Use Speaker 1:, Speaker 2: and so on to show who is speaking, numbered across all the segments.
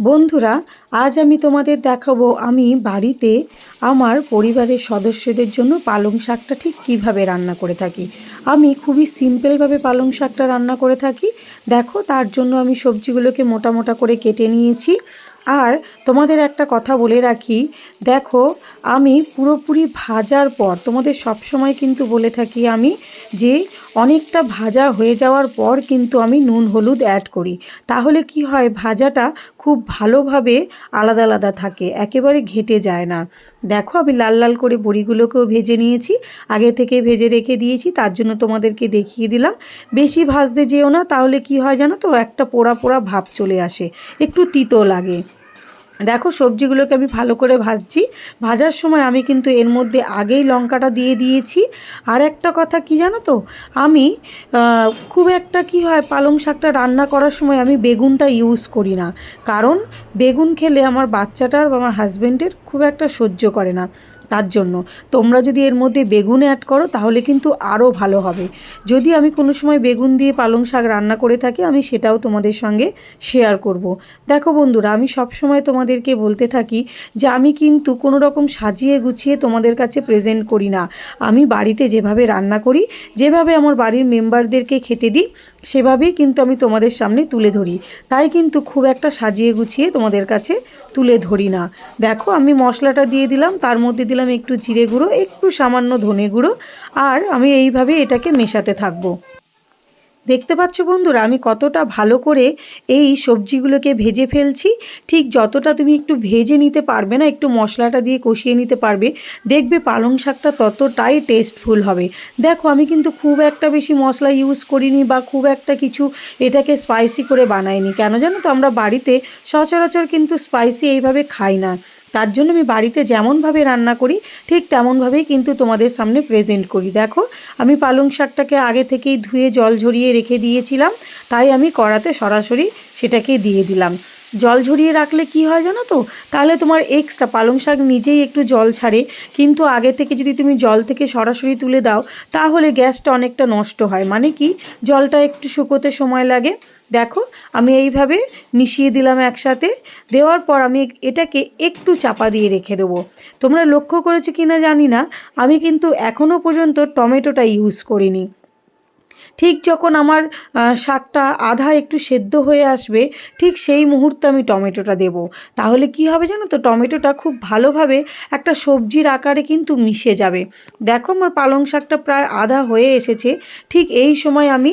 Speaker 1: বন্ধুরা, আজ আমি তোমাদের দেখাবো আমি বাড়িতে আমার পরিবারের সদস্যদের জন্য পালং শাকটা ঠিক কীভাবে রান্না করে থাকি। আমি খুবই সিম্পলভাবে পালং শাকটা রান্না করে থাকি। দেখো, তার জন্য আমি সবজিগুলোকে মোটা মোটা করে কেটে নিয়েছি। আর তোমাদের একটা কথা বলে রাখি। দেখো, আমি পুরোপুরি ভাজার পর, তোমাদের সব সময় কিন্তু বলে থাকি আমি যে, অনেকটা ভাজা হয়ে যাওয়ার পর কিন্তু আমি নুন, হলুদ অ্যাড করি। তাহলে কি হয়, ভাজাটা খুব ভালোভাবে আলাদা আলাদা থাকে, একেবারে ঘেটে যায় না। দেখো, আমি লাল লাল করে বড়িগুলোকেও ভেজে নিয়েছি, আগে থেকে ভেজে রেখে দিয়েছি, তার জন্য তোমাদেরকে দেখিয়ে দিলাম। বেশি ভাজতে যেও না, তাহলে কি হয় জানো তো, একটা পোড়া পোড়া ভাব চলে আসে, একটু তিতো লাগে। দেখো, সবজিগুলোকে আমি ভালো করে ভাজছি। ভাজার সময় আমি কিন্তু এর মধ্যে আগেই লঙ্কাটা দিয়ে দিয়েছি। আর একটা কথা কি জানো তো? আমি খুব একটা কি হয়, পালং শাকটা রান্না করার সময় আমি বেগুনটা ইউজ করি না। কারণ, বেগুন খেলে আমার বাচ্চাটার বা আমার হাজব্যান্ডের খুব একটা সহ্য করে না। তার জন্য। তোমরা যদি এর মধ্যে বেগুন অ্যাড করো, তাহলে কিন্তু আরও ভালো হবে। যদি আমি কোনো সময় বেগুন দিয়ে পালং শাক রান্না করে থাকি, আমি সেটাও তোমাদের সঙ্গে শেয়ার করব। দেখো বন্ধুরা, আমি সব সময় তোমাদেরকে বলতে থাকি যে, আমি কিন্তু কোনো রকম সাজিয়ে গুছিয়ে তোমাদের কাছে প্রেজেন্ট করি না। আমি বাড়িতে যেভাবে রান্না করি, যেভাবে আমার বাড়ির মেম্বারদেরকে খেতে দিই, সেভাবেই কিন্তু আমি তোমাদের সামনে তুলে ধরি। তাই কিন্তু খুব একটা সাজিয়ে গুছিয়ে তোমাদের কাছে তুলে ধরি না। দেখো, আমি মশলাটা দিয়ে দিলাম, তার মধ্যে দিলাম একটু জিরে গুঁড়ো, একটু সামান্য ধনে গুঁড়ো, আর আমি এইভাবে এটাকে মেশাতে থাকব। দেখতে পাচ্ছ বন্ধুরা, আমি কতটা ভালো করে এই সবজিগুলোকে ভেজে ফেলছি। ঠিক যতটা তুমি একটু ভেজে নিতে পারবে না, একটু মশলাটা দিয়ে কষিয়ে নিতে পারবে, দেখবে পালং শাকটা ততটাই টেস্টফুল হবে। দেখো, আমি কিন্তু খুব একটা বেশি মশলা ইউজ করিনি বা খুব একটা কিছু এটাকে স্পাইসি করে বানাইনি। কেন জানো তো, আমরা বাড়িতে সচরাচর কিন্তু স্পাইসি এইভাবে খাই না। তার জন্য আমি বাড়িতে যেমনভাবে রান্না করি, ঠিক তেমনভাবেই কিন্তু তোমাদের সামনে প্রেজেন্ট করি। দেখো, আমি পালং শাকটাকে আগে থেকেই ধুয়ে জল ঝরিয়ে রেখে দিয়েছিলাম, তাই আমি কড়াতে সরাসরি সেটাকে দিয়ে দিলাম। জল ঝরিয়ে রাখলে কি হয় জানো তো? তাহলে তোমার এক্সট্রা পালং শাক নিজেই একটু জল ছাড়ে, কিন্তু আগে থেকে যদি তুমি জল থেকে সরাসরি তুলে দাও, তাহলে গ্যাসটা অনেকটা নষ্ট হয়। মানে কি? জলটা একটু শুকোতে সময় লাগে। দেখো, আমি এইভাবে মিশিয়ে দিলাম একসাথে। দেওয়ার পর আমি এটাকে একটু চাপা দিয়ে রেখে দেবো। তোমরা লক্ষ্য করেছ কি না জানি না, আমি কিন্তু এখনও পর্যন্ত টমেটোটা ইউজ করিনি। ঠিক যখন আমার শাকটা আধা একটু সেদ্ধ হয়ে আসবে, ঠিক সেই মুহূর্তে আমি টমেটোটা দেব। তাহলে কি হবে জানো তো, টমেটোটা খুব ভালোভাবে একটা সবজির আকারে কিন্তু মিশে যাবে। দেখো আমার পালং শাকটা প্রায় আধা হয়ে এসেছে, ঠিক এই সময় আমি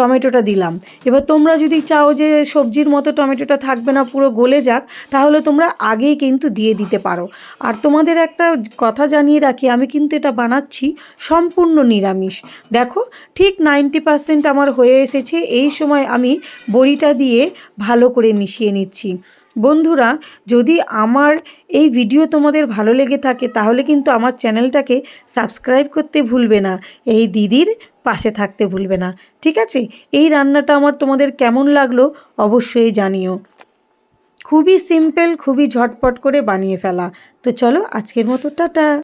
Speaker 1: টমেটোটা দিলাম। এবার তোমরা যদি চাও যে সবজির মতো টমেটোটা থাকবে না, পুরো গলে যাক, তাহলে তোমরা আগেই কিন্তু দিয়ে দিতে পারো। আর তোমাদের একটা কথা জানিয়ে রাখি, আমি কিন্তু এটা বানাচ্ছি সম্পূর্ণ নিরামিষ। দেখো, ঠিক নাইনটি পারসেন্ট আমার হয়ে এসেছে, এই সময় আমি বড়িটা দিয়ে ভালো করে মিশিয়ে নিচ্ছি। বন্ধুরা, যদি আমার এই ভিডিও তোমাদের ভালো লেগে থাকে, তাহলে কিন্তু আমার চ্যানেলটাকে সাবস্ক্রাইব করতে ভুলবে না। এই দিদির পাশে থাকতে ভুলবে না। ঠিক আছে? এই রান্নাটা আমার তোমাদের কেমন লাগল অবশ্যই জানিও। খুবই সিম্পল খুবই ঝটপট করে বানিয়ে ফেলা। তো চলো, আজকের মতো, টাটা!